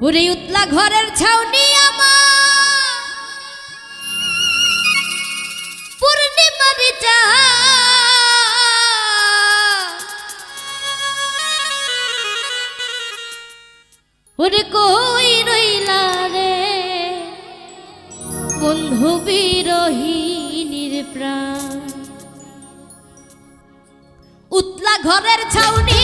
ওরে উতলা ঘরের ছাউনি আমার। পূর্ণিমা ওরে কই রইলা রে? বন্ধু বিরোহিনীর প্রাণ। উতলা ঘরের ছাউনি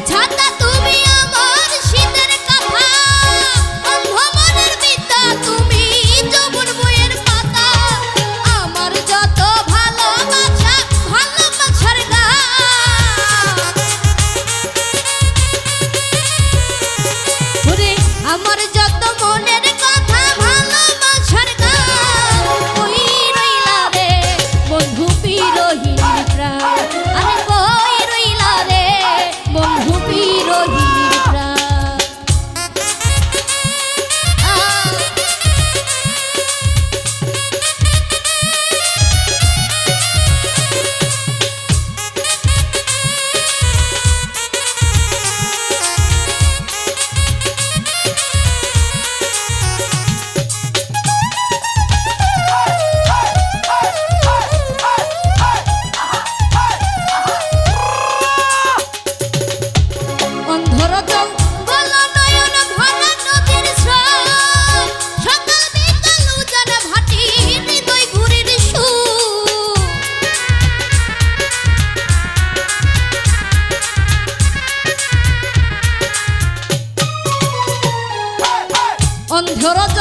Народ